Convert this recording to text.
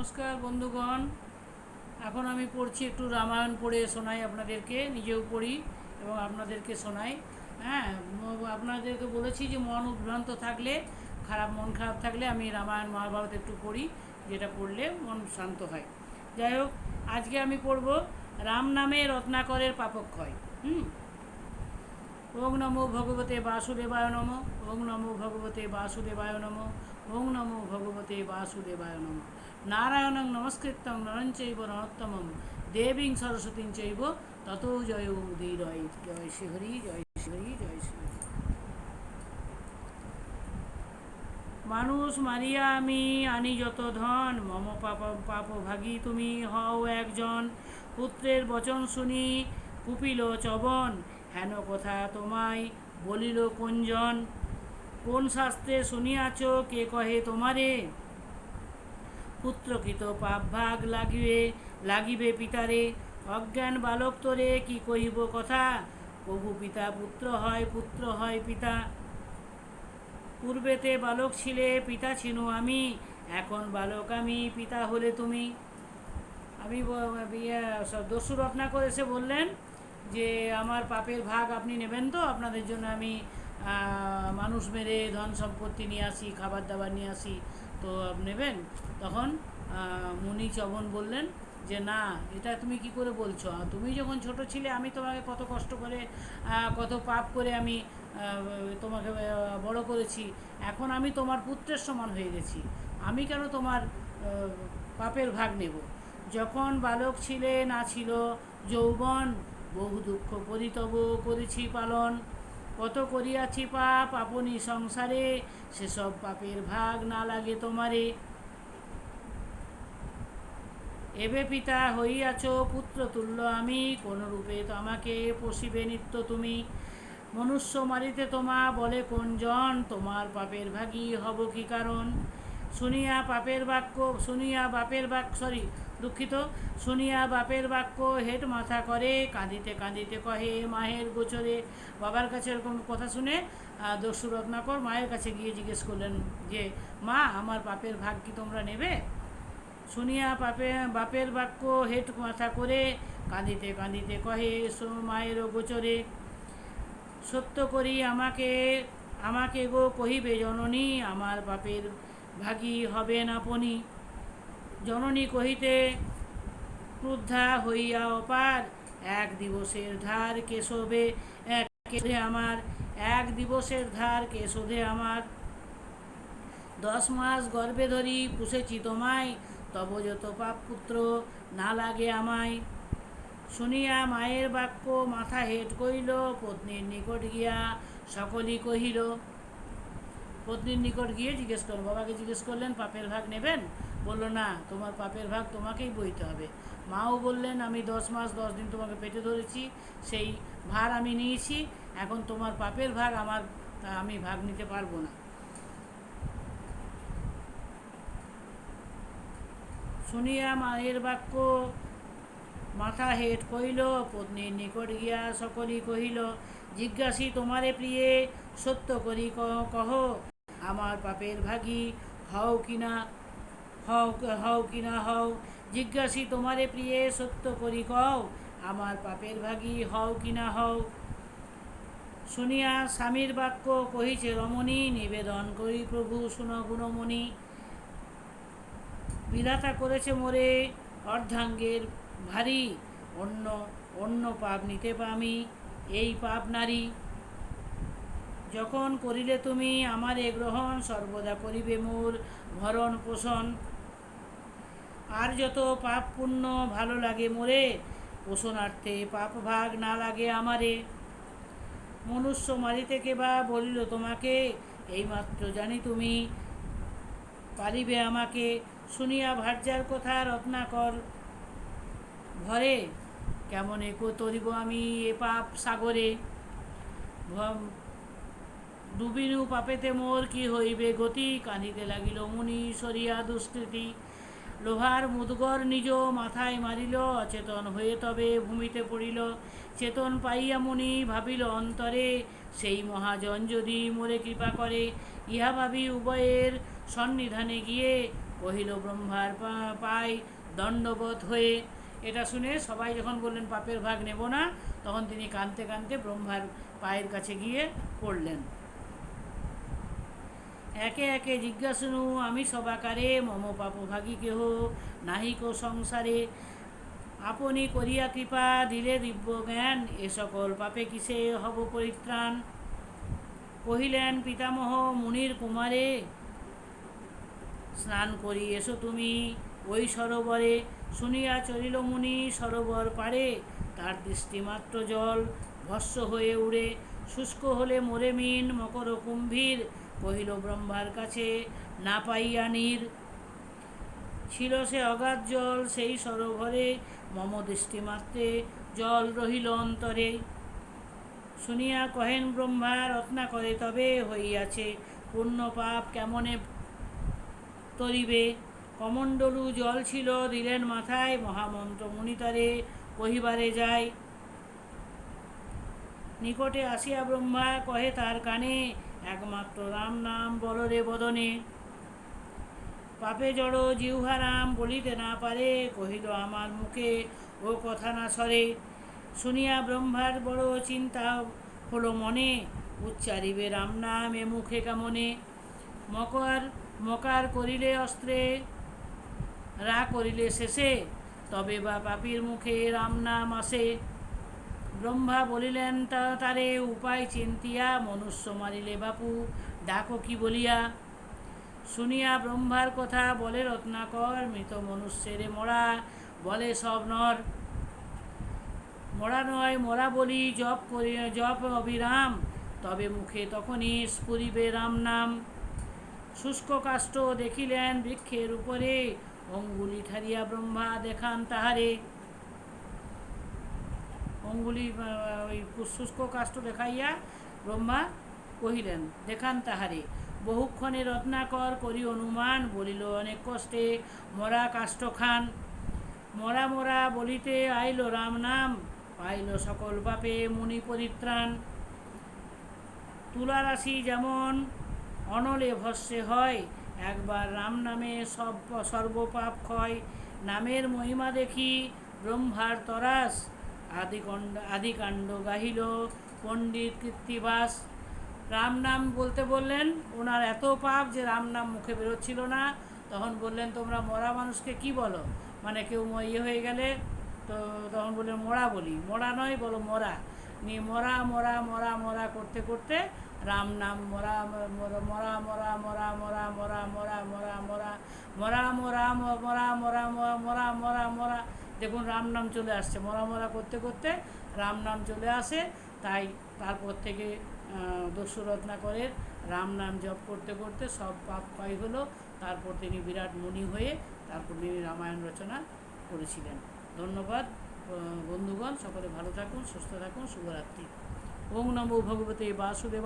নমস্কার বন্ধুগণ। এখন আমি পড়ছি একটু রামায়ণ পড়ে শোনাই আপনাদেরকে, নিজেও পড়ি এবং আপনাদেরকে শোনাই। হ্যাঁ আপনাদেরকে বলেছি যে মন উদ্ভ্রান্ত থাকলে, খারাপ মন খারাপ থাকলে আমি রামায়ণ মহাভারত একটু পড়ি, যেটা পড়লে মন শান্ত হয়। যাই হোক, আজকে আমি পড়ব রাম নামে রত্নাকরের পাপক্ষয়। হুম? ওং নমো ভগবতে বাসুদেবায় নম। ওং নমো ভগবতে বাসুদেবায় নম। ওং নমো ভগবতে বাসুদেবায় নম। নারায়ণং নমস্কৃত্যং নরঞ্চৈব নরোত্তমম দেবীং সরস্বতীং চৈব তত জয় উদীরয়। জয় শ্রীহরি জয় শ্রীহরি জয় শ্রী মানুষ মারিয়া আমি আনি যত ধন, মম পাপ পাপ ভাগী তুমি হও একজন। পুত্রের বচন শুনি, কুপিল চবন, হেন কথা তোমায় বলিল কোনজন কোন শাস্ত্রে শুনিয়াছ? কে কহে তোমারে? পুত্রকৃত পাপ ভাগ লাগিবে লাগিবে পিতারে। অজ্ঞান বালক তোরে কি কহিব কথা? প্রভু পিতা পুত্র হয় পুত্র হয় পিতা। পূর্বেতে বালক ছিলে, পিতা ছিনু আমি। এখন বালক আমি, পিতা হলে তুমি। আমি দস্যু রত্নাকর এসে বললেন যে, আমার পাপের ভাগ আপনি নেবেন তো? আপনাদের জন্য আমি মানুষ মেরে ধন সম্পত্তি নিয়ে আসি খাবার দাবার নিয়ে আসি, তো নেবেন? তখন মুনি চবন বললেন যে, না, এটা তুমি কি করে বলছো? তুমি যখন ছোট ছিলে, আমি তোমাকে কত কষ্ট করে কত পাপ করে আমি তোমাকে বড় করেছি। এখন আমি তোমার পুত্রের সমান হয়ে গেছি। আমি কেন তোমার পাপের ভাগ নেব? যখন বালক ছিলে, না ছিল যৌবন, বহু দুঃখ পরিতব করেছি পালন। কত করিয়াছি পাপ, আপনি সংসারে, সেসব পাপের ভাগ না লাগে তোমারে। এবে পিতা হইয়াছ, পুত্র তুল্য আমি, কোন রূপে তো আমাকে পশিবে নিত্য তুমি। মনুষ্য মারিতে তোমা বলে কোনজন, তোমার পাপের ভাগী হব কি কারণ? শুনিয়া পাপের বাক্য, শুনিয়া বাপের বাক্য সরি দুঃখিত। শুনিয়া বাপের বাক্য হেট মাথা করে কাঁদিতে কাঁদিতে কহে মায়ের গোচরে বাবার কাছে এরকম কথা শুনে দস্যু রত্নাকর মায়ের কাছে গিয়ে জিজ্ঞেস করলেন যে, মা, আমার পাপের ভাগ কি তোমরা নেবে? শুনিয়া পাপে বাপের বাক্য হেট মাথা করে কাঁদিতে কাঁদিতে কহে "শোনো মায়ের গোচরে। সত্য করি আমাকে আমাকে গো কহিবে জননী, আমার বাপের ভাগী হবেন আপনি। জননী কহিতে, ক্রুদ্ধা হইয়া অপার এক দিবসের ধার কেশবে এক আমার, এক দিবসের ধার কেশোধে আমার? দশ মাস গর্ভে ধরি পুষেছি তোমায়, তব যত পাপ পুত্র না লাগে আমায়। শুনিয়া মায়ের বাক্য মাথা হেট কইল পত্নীর নিকট গিয়া সকলই কহিল, পত্নীর নিকট গিয়ে জিজ্ঞেস করল বাবাকে জিজ্ঞেস করলেন, পাপের ভাগ নেবেন? বলল, না, তোমার পাপের ভাগ তোমাকেই বইতে হবে। মাও বললেন, আমি দশ মাস, দশ দিন তোমাকে পেটে ধরেছি, সেই ভার আমি নিয়েছি, এখন তোমার পাপের ভাগ আমার, আমি ভাগ নিতে পারব না। শুনিয়া মায়ের বাক্য মাথা হেট কইল পত্নীর নিকট গিয়া সকলই কহিল, জিজ্ঞাসি তোমারে প্রিয়ে, সত্য করি কহ, আমার পাপের ভাগী হও কিনা? হও হও কি না হও জিজ্ঞাসি তোমারে প্রিয়ে, সত্য করি কও, আমার পাপের ভাগী হও কি না হও। শুনিয়া স্বামীর বাক্য কহিছে রমণী, নিবেদন করি প্রভু, শুন গুণমণি। বিধাতা করেছে মোরে, অর্ধাঙ্গের ভারী, অন্য অন্য পাপ নিতে পামি, এই পাপ নারী। যখন করিলে তুমি আমারে গ্রহণ, সর্বদা করিবে মোর ভরণ পোষণ আর যত পাপ পুণ্য ভালো লাগে মোরে, পোষণার্থে পাপ ভাগ না লাগে আমারে। মনুষ্য মারিতে কেবা বলিল তোমাকে, এইমাত্র জানি তুমি পারিবে আমাকে। শুনিয়া ভার্যার কথা রত্নাকর ঘরে কেমন একো তরিব আমি এ পাপ সাগরে? ডুবিনু পাপেতে মোর কি হইবে গতি? কাঁদিতে লাগিল মুনি সরিয়া দুষ্কৃতি। লোহার মুদগর নিজ মাথায় মারিল, অচেতন হয়ে তবে ভূমিতে পড়িল। চেতন পাইয়া মুনি ভাবিল, অন্তরে সেই মহাজন যদি মোরে কৃপা করে, ইহা ভাবি উভয়ের সন্নিধানে গিয়ে কহিল, ব্রহ্মার পা- পায় দণ্ডবোধ হয়ে। এটা শুনে সবাই যখন বললেন, পাপের ভাগ নেব না, তখন তিনি কাঁদতে কাঁদতে ব্রহ্মার পায়ের কাছে গিয়ে পড়লেন। একে একে জিজ্ঞাসনু আমি সবাকারে মম পাপভাগী কেহ নাহিক সংসারে। আপনি করিয়া কৃপা দিলে দিব্য জ্ঞান, এ সকল পাপে কিসে হব পরিত্রাণ? কহিলেন, পিতামহ মুনির কুমারে, স্নান করি এসো তুমি ওই সরোবরে। শুনিয়া চলিল মুনি সরোবর পারে তার দৃষ্টিমাত্র জল ভস্য হয়ে উড়ে। শুষ্ক হলে মোরে মিন, মকর কুম্ভীর কহিল, ব্রহ্মার কাছে না পাইয়া নীর। ছিল সে অগাধ জল, সেই সরোবরে মম দৃষ্টিমাত্রে জল রহিল অন্তরে। শুনিয়া কহেন, ব্রহ্মা, রত্না করে তবে হইয়াছে। পূর্ণ পাপ কেমনে তরিবে? কমণ্ডলু জল ছিল, দিলেন মাথায়। মহামন্ত্র মুনিতরে কহিবারে যায়। নিকটে আসিয়া ব্রহ্মা কহে, তার কানে একমাত্র রাম নাম বলরে বদনে। পাপে জড় জিহ্বারাম বলিতে না পারে, কহিল আমার মুখে ও কথা না সরে। শুনিয়া ব্রহ্মার বড় চিন্তা হলো মনে, উচ্চারিবে রাম নাম এ মুখে কেমনে। মকর, মকার করিলে অস্ত্রে, রা করিলে শেষে, তবে বা পাপির মুখে রাম নাম আসে। ব্রহ্মা বলিলেন তারে উপায় চিন্তিয়া, মনুষ্য মারিলে বাপু, ডাকো কি বলিয়া? শুনিয়া ব্রহ্মার কথা বলে রত্নাকর, মৃত মনুষ্যেরে মরা, বলে, সব নর, মরা নয়, মরা বলি, জপ করি, জপ অবিরাম, তবে মুখে তখনই স্ফুরিবে রাম নাম। শুষ্ক কাষ্ট দেখিলেন বৃক্ষের উপরে, অঙ্গুলি ঠারিয়া ব্রহ্মা দেখান তাহারে। অঙ্গুলি ওই শুষ্ক কাষ্ঠ দেখাইয়া ব্রহ্মা কহিলেন, দেখান তাহারে, বহুক্ষণে রত্নাকর করি অনুমান, বলিল, অনেক কষ্টে মরা কাষ্ঠ খান মরা মরা বলিতে আইল রাম নাম পাইল সকল পাপে মুনি পরিত্রাণ। তুলা রাশি যেমন অনলে ভস্যে হয়, একবার রাম নামে সব, সর্বপাপ ক্ষয়। নামের মহিমা দেখি ব্রহ্মার তরাস আদিকণ্ড আদিকাণ্ড গাহিল পণ্ডিত কৃত্তিবাস রাম নাম বলতে বললেন, ওনার এত পাপ যে রাম নাম মুখে বেরোচ্ছিল না। তখন বললেন, তোমরা মরা মানুষকে কি বলো? মানে কেউ ইয়ে হয়ে গেলে তো তখন বললেন, মরা বলি। মরা নয়, বলো মরা। নিয়ে মরা মরা মরা মরা করতে করতে রাম নাম মরা মরা মরা মরা মরা মরা মরা মরা মরা মরা মরা মরা মরা মরা মরা মরা মরা মরা দেখুন রাম নাম চলে আসছে মরা মরা করতে করতে রাম নাম চলে আসে তাই তারপর থেকে আহ, দস্যু রত্নাকরের রাম নাম জপ করতে করতে সব পাপ ক্ষয় হলো তারপর তিনি বিরাট মুনি হয়ে তারপর তিনি রামায়ণ রচনা করেছিলেন ধন্যবাদ বন্ধুগণ সকলে ভালো থাকুন সুস্থ থাকুন শুভরাত্রি। ওম নমো ভগবতে বাসুদেব